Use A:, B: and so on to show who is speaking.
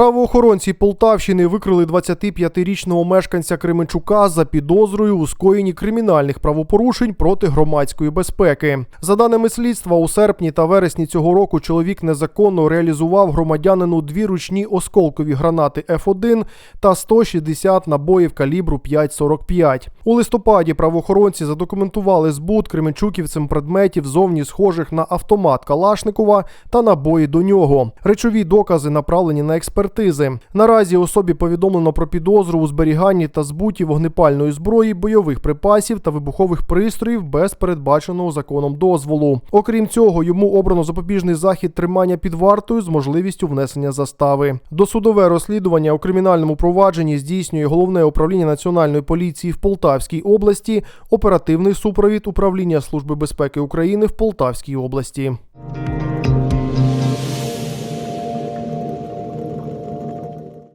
A: Правоохоронці Полтавщини викрили 25-річного мешканця Кременчука за підозрою у скоєнні кримінальних правопорушень проти громадської безпеки. За даними слідства, у серпні та вересні цього року чоловік незаконно реалізував громадянину дві ручні осколкові гранати F1 та 160 набоїв калібру 5,45. У листопаді правоохоронці задокументували збут кременчуківцем предметів зовні схожих на автомат Калашникова та набої до нього. Речові докази направлені на експертизи. Наразі особі повідомлено про підозру у зберіганні та збуті вогнепальної зброї, бойових припасів та вибухових пристроїв без передбаченого законом дозволу. Окрім цього, йому обрано запобіжний захід тримання під вартою з можливістю внесення застави. Досудове розслідування у кримінальному провадженні здійснює головне управління національної поліції в Полтавській області, оперативний супровід управління Служби безпеки України в Полтавській області.